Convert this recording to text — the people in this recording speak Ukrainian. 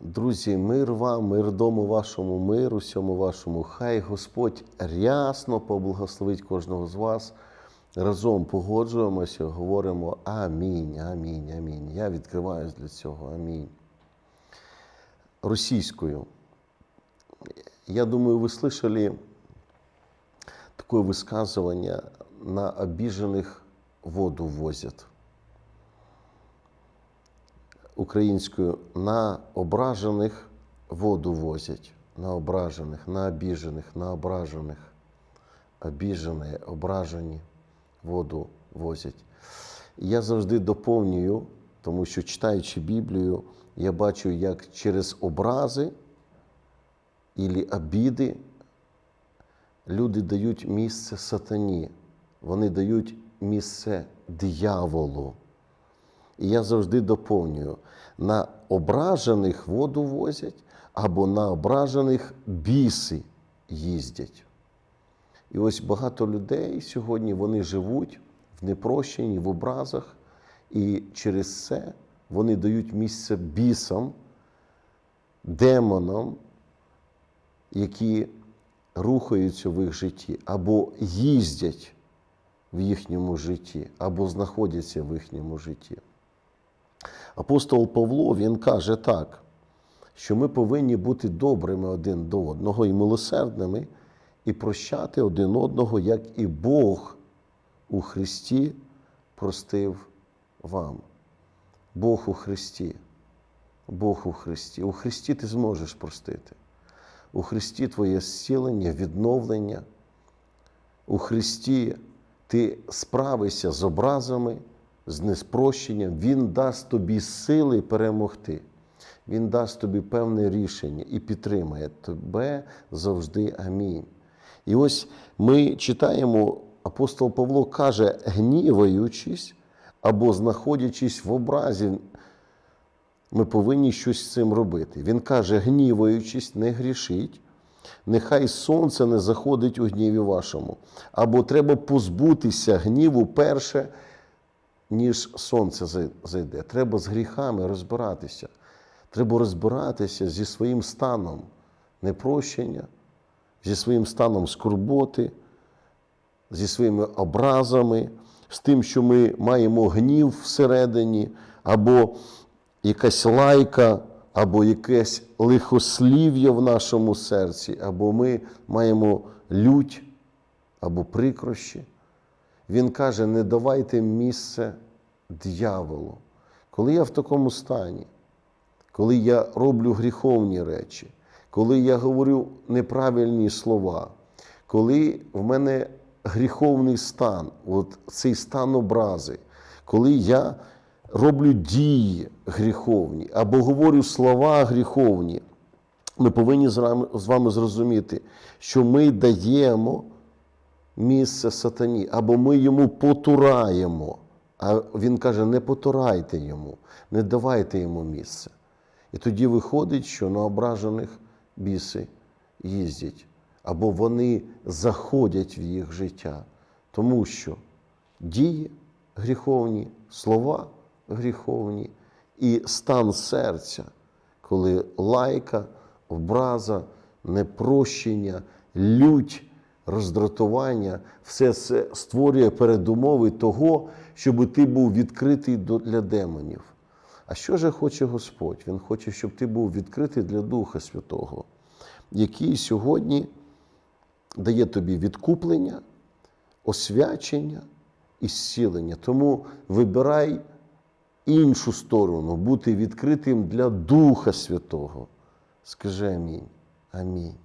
Друзі, мир вам, мир дому вашому, мир усьому вашому. Хай Господь рясно поблагословить кожного з вас. Разом погоджуємося, говоримо Амінь, амінь, амінь. Я відкриваюсь для цього. Амінь. Російською. Я думаю, вы слышали такое высказывание «на обиженных воду возят». Українською «на ображених воду возять». На ображених, на обіжених, на ображених. Обіжені, ображені воду возять. Я завжди доповнюю, тому що читаючи Біблію, я бачу, як через образи ілі обіди люди дають місце сатані, вони дають місце дияволу. І я завжди доповнюю: на ображених воду возять або на ображених біси їздять. І ось багато людей сьогодні вони живуть в непрощенні, в образах, і через це вони дають місце бісам, демонам, які рухаються в їх житті, або їздять в їхньому житті, або знаходяться в їхньому житті. Апостол Павло він каже так, що ми повинні бути добрими один до одного і милосердними, і прощати один одного, як і Бог у Христі простив вам. Бог у Христі. Бог у Христі. У Христі ти зможеш простити. У Христі твоє зцілення, відновлення. У Христі ти справишся з образами, з неспрощенням. Він дасть тобі сили перемогти. Він дасть тобі певне рішення і підтримає тебе завжди. Амінь. І ось ми читаємо, апостол Павло каже, гніваючись або знаходячись в образі, ми повинні щось з цим робити. Він каже, гніваючись, не грішіть, нехай сонце не заходить у гніві вашому. Або треба позбутися гніву перше, ніж сонце зайде. Треба з гріхами розбиратися. Треба розбиратися зі своїм станом непрощення, зі своїм станом скорботи, зі своїми образами, з тим, що ми маємо гнів всередині, або якась лайка, або якесь лихослів'я в нашому серці, або ми маємо лють, або прикрощі. Він каже: не давайте місце дьяволу. Коли я в такому стані, коли я роблю гріховні речі, коли я говорю неправильні слова, коли в мене гріховний стан, от цей стан образи, коли я роблю дії гріховні або говорю слова гріховні, ми повинні з вами зрозуміти, що ми даємо місце сатані, або ми йому потураємо. А він каже: не потурайте йому, не давайте йому місце. І тоді виходить, що на ображених біси їздять, або вони заходять в їх життя, тому що дії гріховні, слова гріховні і стан серця, коли лайка, образа, непрощення, лють, роздратування, все це створює передумови того, щоб ти був відкритий для демонів. А що же хоче Господь? Він хоче, щоб ти був відкритий для Духа Святого, який сьогодні дає тобі відкуплення, освячення і зцілення. Тому вибирай іншу сторону, бути відкритим для Духа Святого. Скажи амінь. Амінь.